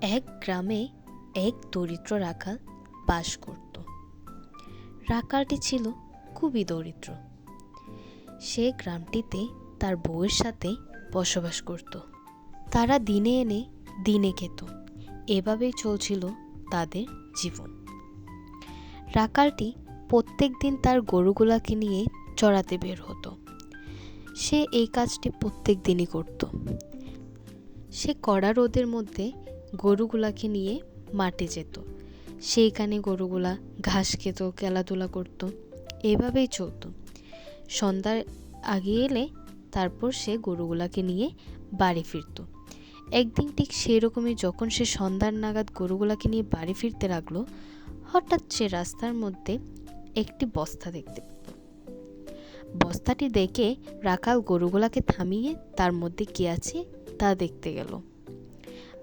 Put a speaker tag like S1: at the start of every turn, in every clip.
S1: এক গ্রামে এক দরিদ্র রাখাল বাস করত। রাখালটি ছিল খুবই দরিদ্র। সে গ্রামটিতে তার বউয়ের সাথে বসবাস করত। তারা দিনে এনে দিনে খেত। এভাবেই চলছিল তাদের জীবন। রাখালটি প্রত্যেক দিন তার গরুগুলাকে নিয়ে চড়াতে বের হতো। সে এই কাজটি প্রত্যেক দিনই করত। সে কড়া রোদের মধ্যে গরুগুলাকে নিয়ে মাঠে যেত। সেইখানে গরুগুলা ঘাস খেত, খেলাধুলা করতো, এভাবেই চলতো। সন্ধ্যার আগে এলে তারপর সে গরুগুলাকে নিয়ে বাড়ি ফিরতো। একদিন ঠিক সেই রকমই যখন সে সন্ধ্যার নাগাদ গরুগুলাকে নিয়ে বাড়ি ফিরতে লাগল, হঠাৎ সে রাস্তার মধ্যে একটি বস্তা দেখতে বস্তাটি দেখে রাখাল গরুগুলাকে থামিয়ে তার মধ্যে কি আছে তা দেখতে গেল।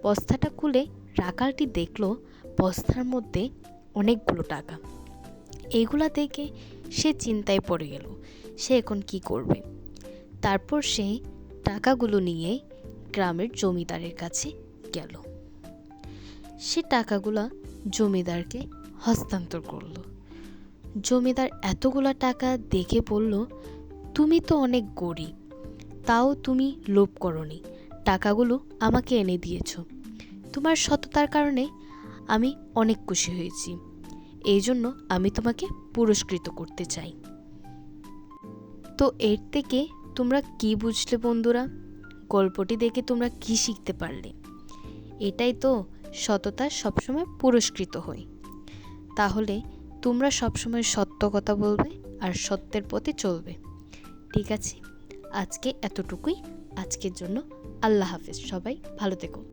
S1: বস্তাটা খুলে রাখালটি দেখল বস্তার মধ্যে অনেকগুলো টাকা। এগুলা দেখে সে চিন্তায় পড়ে গেল, সে এখন কি করবে? তারপর সে টাকাগুলো নিয়ে গ্রামের জমিদারের কাছে গেল। সে টাকাগুলা জমিদারকে হস্তান্তর করল। জমিদার এতগুলা টাকা দেখে বলল, তুমি তো অনেক গরিব, তাও তুমি লোভ করনি। টাকাগুলো আমাকে এনে দিয়েছ। তোমার সততার কারণে আমি অনেক খুশি হয়েছি। এই জন্য আমি তোমাকে পুরস্কৃত করতে চাই। তো এর থেকে তোমরা কি বুঝলে বন্ধুরা? গল্পটি দেখে তোমরা কি শিখতে পারলে? এটাই তো সততা সবসময় পুরস্কৃত হয়। তাহলে তোমরা সবসময় সত্য কথা বলবে আর সত্যের পথে চলবে। ঠিক আছে? আজকে এতটুকুই। আজকের জন্য আল্লাহ হাফেজ। সবাই ভালো থেকো।